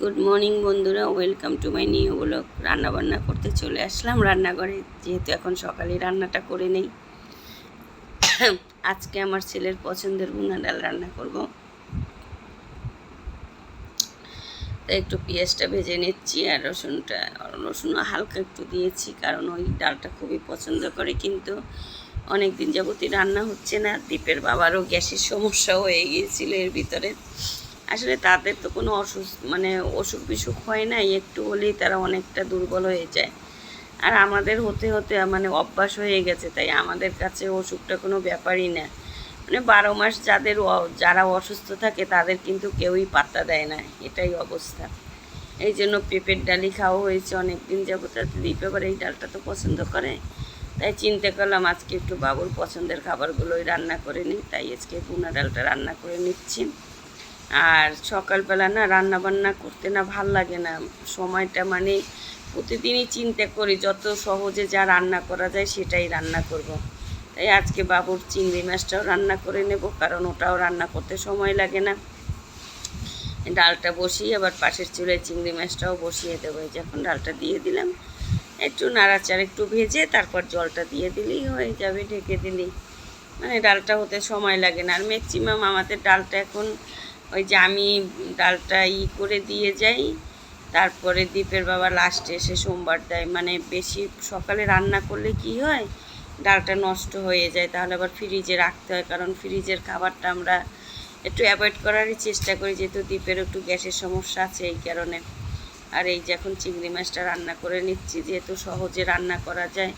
Good morning বন্ধুরা, welcome to my new blog. রান্না বান্না করতে চলে আসলাম রান্নাঘরে, যেহেতু এখন সকালে রান্নাটা করে নেই। আজকে আমার ছেলের পছন্দের ভুনা ডাল রান্না করব। তাই একটু পেঁয়াজটা ভেজে নিচ্ছি আর রসুনটা রসুন হালকা একটু দিয়েছি, কারণ ওই ডালটা খুবই পছন্দ করে, কিন্তু অনেক দিন যাবতই রান্না হচ্ছে না। দ্বীপের বাবারও গ্যাসের সমস্যা হয়ে গিয়েছিল এর ভিতরে। আসলে তাদের তো কোনো অসুস্থ মানে অসুখ বিসুখ হয় না একটু হলেই তারা অনেকটা দুর্বল হয়ে যায়। আর আমাদের হতে হতে মানে অভ্যাস হয়ে গেছে, তাই আমাদের কাছে অসুখটা কোনো ব্যাপারই না। মানে বারো মাস যাদের যারা অসুস্থ থাকে তাদের কিন্তু কেউই পাত্তা দেয় না, এটাই অবস্থা। এই জন্য পেঁপের ডালি খাওয়া হয়েছে অনেক দিন যাবত দ্বীপ এবার এই ডালটা তো পছন্দ করে। তাই চিন্তা করলাম আজকে একটু বাবুর পছন্দের খাবারগুলোই রান্না করে নিই, তাই আজকে ভুনা ডালটা রান্না করে নিচ্ছি। আর সকালবেলা না রান্না বান্না করতে না ভালো লাগে না। সময়টা মানে প্রতিদিনই চিন্তা করি, যত সহজে যা রান্না করা যায় সেটাই রান্না করব। তাই আজকে বাবুর চিংড়ি মাছটাও রান্না করে নেব, কারণ ওটাও রান্না করতে সময় লাগে না। ডালটা বসিয়ে আবার পাশের চুলায় চিংড়ি মাছটাও বসিয়ে দেবো। এই যে এখন ডালটা দিয়ে দিলাম। একটু নাড়াচাড়া একটু ভেজে তারপর জলটা দিয়ে দিলেই হয়ে যাবে, ঢেকে দিলেই। মানে ডালটা হতে সময় লাগে না। আর ম্যাক্সিমাম আমাদের ডালটা এখন ওই যে আমি ডালটা ই করে দিয়ে যাই, তারপরে দ্বীপের বাবা লাস্টে এসে সোমবার দেয়। মানে বেশি সকালে রান্না করলে কি হয়, ডালটা নষ্ট হয়ে যায়। তাহলে আবার ফ্রিজে রাখতে হয়, কারণ ফ্রিজের খাবারটা আমরা একটু অ্যাভয়েড করারই চেষ্টা করি, যেহেতু দ্বীপের একটু গ্যাসের সমস্যা আছে এই কারণে। আর এই যে এখন চিংড়ি মাছটা রান্না করে নিচ্ছি, যেহেতু সহজে রান্না করা যায়।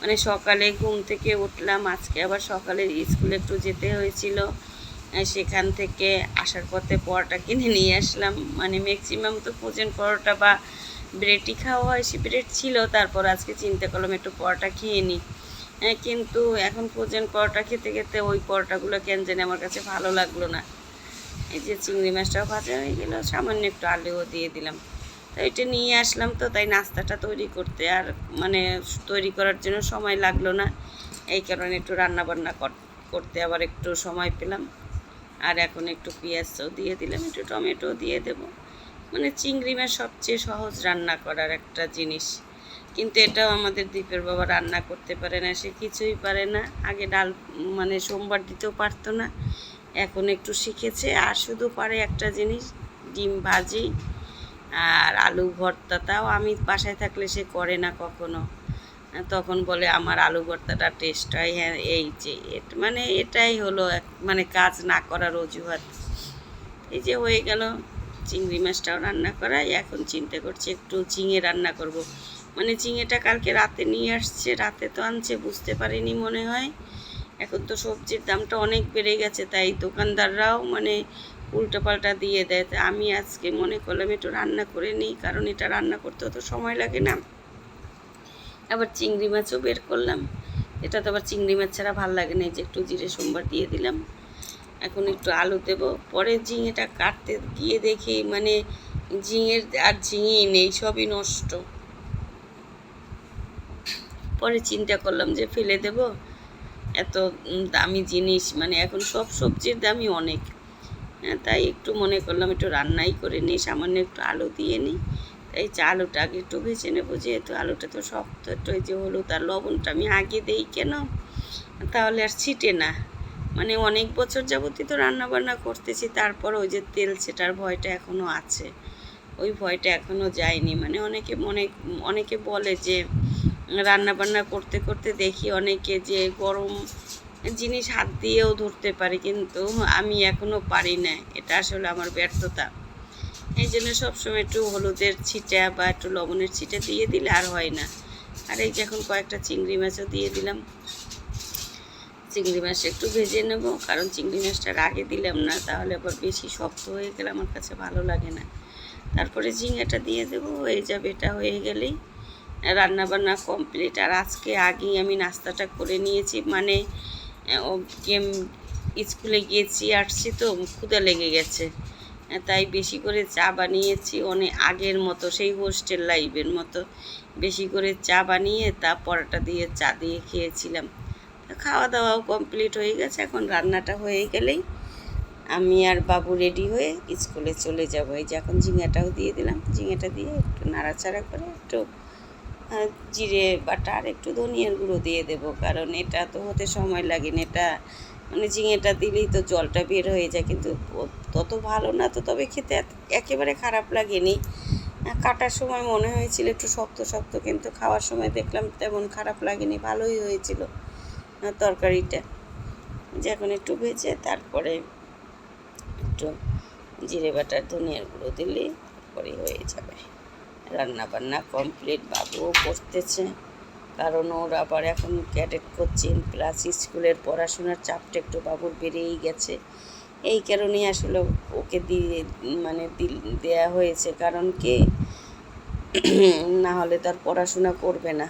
মানে সকালে ঘুম থেকে উঠলাম, আজকে আবার সকালে স্কুলে একটু যেতে হয়েছিল। সেখান থেকে আসার পথে পরোটা কিনে নিয়ে আসলাম। মানে ম্যাক্সিমাম তো ফ্রোজেন পরোটা বা ব্রেডই খাওয়া হয় সে ব্রেড ছিল। তারপর আজকে চিন্তা করলাম একটু পরোটা খেয়ে নিই। হ্যাঁ, কিন্তু এখন ফ্রোজেন পরোটা খেতে খেতে ওই পরোটাগুলো কেন জানি আমার কাছে ভালো লাগল না। এই যে চিংড়ি মাছটাও ভাজা হয়ে গেল সামান্য একটু আলুও দিয়ে দিলাম। তো এটা নিয়ে আসলাম তো তাই নাস্তাটা তৈরি করতে। আর মানে তৈরি করার জন্য সময় লাগল না এই কারণে একটু রান্না বান্না করতে আবার একটু সময় পেলাম। আর এখন একটু পেঁয়াজও দিয়ে দিলাম, একটু টমেটো দিয়ে দেব। মানে চিংড়ি মাছ সবচেয়ে সহজ রান্না করার একটা জিনিস। কিন্তু এটাও আমাদের দ্বীপের বাবা রান্না করতে পারে না, সে কিছুই পারে না। আগে ডাল মানে সোমবার দিতেও পারতো না, এখন একটু শিখেছে। আর শুধু পারে একটা জিনিস, ডিম ভাজি আর আলু ভর্তা। তাও আমি বাসায় থাকলে সে করে না কখনো। তখন বলে আমার আলু ভর্তাটা টেস্ট হয় হ্যাঁ এই যে মানে এটাই হলো এক মানে কাজ না করার অজুহাত। এই যে হয়ে গেল, চিংড়ি মাছটাও রান্না করাই, এখন চিন্তা করছি একটু ঝিঙে রান্না করব। মানে ঝিঙেটা কালকে রাতে নিয়ে আসছে, রাতে তো আনছে, বুঝতে পারিনি মনে হয়। এখন তো সবজির দামটা অনেক বেড়ে গেছে, তাই দোকানদাররাও মানে উল্টোপাল্টা দিয়ে দেয়। আমি আজকে মনে করলাম একটু রান্না করে নিই, কারণ এটা রান্না করতে তো সময় লাগে না। আবার চিংড়ি মাছও বের করলাম। এটা তো আবার চিংড়ি মাছ ছাড়া ভালো লাগে না যে একটু জিরে সোমবার দিয়ে দিলাম। এখন একটু আলু দেব। পরে ঝিঙেটা কাটতে গিয়ে দেখি মানে ঝিঙের আর ঝিঙেই নেই, সবই নষ্ট। পরে চিন্তা করলাম যে ফেলে দেব। এত দামি জিনিস মানে এখন সব সবজির দামই অনেক। হ্যাঁ তাই একটু মনে করলাম একটু রান্নাই করে নিই, সামান্য একটু আলু দিয়ে নিই। তাই যে আলুটা আগে একটু ভেজে নেব, যেহেতু আলুটা তো শক্ত, একটু ওই যে হলুদ আর লবণটা আমি আগে দেই কেন? তাহলে আর ছিটে না। মানে অনেক বছর যাবতই তো রান্না বান্না করতেছি, তারপর ওই যে তেল সেটার ভয়টা এখনও আছে। ওই ভয়টা এখনও যায়নি। মানে অনেকে মনে, অনেকে বলে যে রান্না বান্না করতে করতে দেখি অনেকে যে গরম জিনিস হাত দিয়েও ধরতে পারে, কিন্তু আমি এখনও পারি না। এটা আসলে আমার ব্যর্থতা। এই জন্য সবসময় একটু হলুদের ছিটা বা একটু লবণের ছিটা দিয়ে দিলে আর হয় না। আর এই যে এখন কয়েকটা চিংড়ি মাছও দিয়ে দিলাম। চিংড়ি মাছ একটু ভেজে নেব, কারণ চিংড়ি মাছটার আগে দিলাম না, তাহলে আবার বেশি শক্ত হয়ে গেলে আমার কাছে ভালো লাগে না। তারপরে ঝিঙেটা দিয়ে দেবো, হয়ে যাবে এটা হয়ে গেলেই। রান্না বান্না কমপ্লিট, আর আজকে আগেই আমি নাস্তাটা করে নিয়েছি মানে গেম স্কুলে গিয়েছি, আসছি তো ক্ষুদা লেগে গেছে। তাই বেশি করে চা বানিয়েছি অনেক আগের মতো, সেই হোস্টেল লাইফের মতো। বেশি করে চা বানিয়ে তা পরোটা দিয়ে চা দিয়ে খেয়েছিলাম। খাওয়া দাওয়াও কমপ্লিট হয়ে গেছে, এখন রান্নাটা হয়ে গেলেই আমি আর বাবু রেডি হয়ে স্কুলে চলে যাব। এই যে এখন ঝিঙাটাও দিয়ে দিলাম, ঝিঙাটা দিয়ে একটু নাড়াচাড়া করে একটু জিরে বাটা আর একটু ধনিয়ার গুঁড়ো দিয়ে দেবো, কারণ এটা তো হতে সময় লাগে না এটা মানে ঝিঙেটা দিলেই তো জলটা বের হয়ে যায়, কিন্তু তত ভালো না তো তবে খেতে একেবারে খারাপ লাগেনি। কাটার সময় মনে হয়েছিল একটু শক্ত শক্ত, কিন্তু খাওয়ার সময় দেখলাম তেমন খারাপ লাগেনি, ভালোই হয়েছিল তরকারিটা। যে এখন একটু ভেজে তারপরে একটু জিরে বাটার, ধনিয়ার গুঁড়ো দিলে পরে হয়ে যাবে। রান্না বান্না কমপ্লিট, বাবুও করতেছে। কারণ ওর আবার এখন ক্যাডেট কোচিং প্লাস স্কুলের পড়াশোনার চাপটা একটু বাবুর বেড়েই গেছে। এই কারণেই আসলে ওকে দিয়ে মানে দেয়া হয়েছে। কারণ কি, না হলে তার পড়াশোনা করবে না।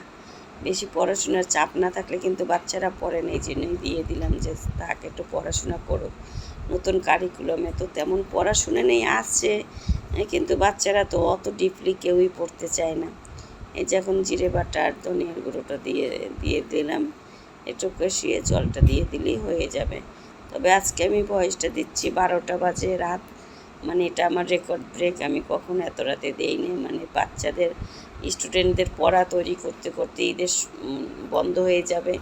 বেশি পড়াশোনার চাপ না থাকলে কিন্তু বাচ্চারা পড়ে না। এই জন্যই দিয়ে দিলাম যে তাকে একটু পড়াশোনা করুক নতুন কারিকুলামে তো তেমন পড়াশোনা নেই, আছে। কিন্তু বাচ্চারা তো অত ডিপলি কেউই পড়তে চায় না। এই যে এখন জিরে বাটা আর ধনিয়ার গুঁড়োটা দিয়ে দিয়ে দিলাম। একটু কষিয়ে জলটা দিয়ে দিলেই হয়ে যাবে। তবে আজকে আমি ভয়েসটা দিচ্ছি বারোটা বাজে রাত। মানে এটা আমার রেকর্ড ব্রেক আমি কখন এত রাতে দেইনি মানে বাচ্চাদের স্টুডেন্টদের পড়া তৈরি করতে করতে ঈদের বন্ধ হয়ে যাবে।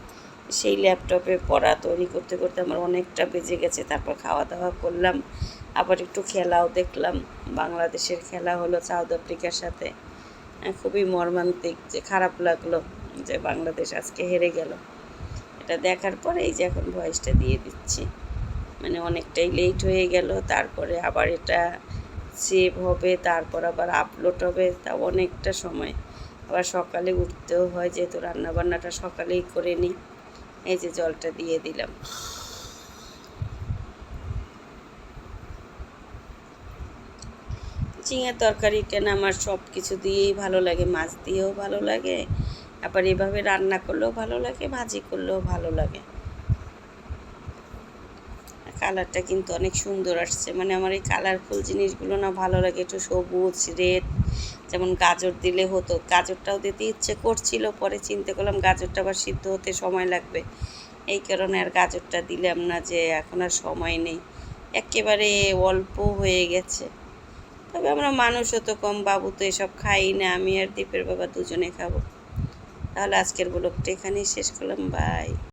সেই ল্যাপটপে পড়া তৈরি করতে করতে আমার অনেকটা বেজে গেছে। তারপর খাওয়া দাওয়া করলাম। আবার একটু খেলাও দেখলাম। বাংলাদেশের খেলা হলো সাউথ আফ্রিকার সাথে। খুবই মর্মান্তিক যে খারাপ লাগল যে বাংলাদেশ আজকে হেরে গেল। এটা দেখার পরে এই যে এখন ভয়েসটা দিয়ে দিচ্ছি। মানে অনেকটাই লেট হয়ে গেল, তারপরে আবার এটা সেভ হবে, তারপর আবার আপলোড হবে তা অনেকটা সময়। আবার সকালে উঠতেও হয়, যেহেতু রান্নাবান্নাটা সকালেই করে নিই। এই যে জলটা দিয়ে দিলাম। ঝিঙের তরকারিটা না আমার সব কিছু দিয়েই ভালো লাগে, মাছ দিয়েও ভালো লাগে। আবার এভাবে রান্না করলেও ভালো লাগে, ভাজি করলেও ভালো লাগে। কালারটা কিন্তু অনেক সুন্দর আসছে। মানে আমার এই কালারফুল জিনিসগুলো না ভালো লাগে, একটু সবুজ রেড যেমন গাজর দিলে হতো। গাজরটাও দিতে ইচ্ছে করছিল, পরে চিন্তা করলাম গাজরটা আবার সিদ্ধ হতে সময় লাগবে। এই কারণে আর গাজরটা দিলাম না যে এখন আর সময় নেই। একেবারে অল্প হয়ে গেছে। তবে আমরা মানুষও তো কম, বাবু তো এসব খাই না, আমি আর দীপের বাবা দুজনে খাব। তাহলে আজকের ব্লগটা এখানেই শেষ করলাম, বাই।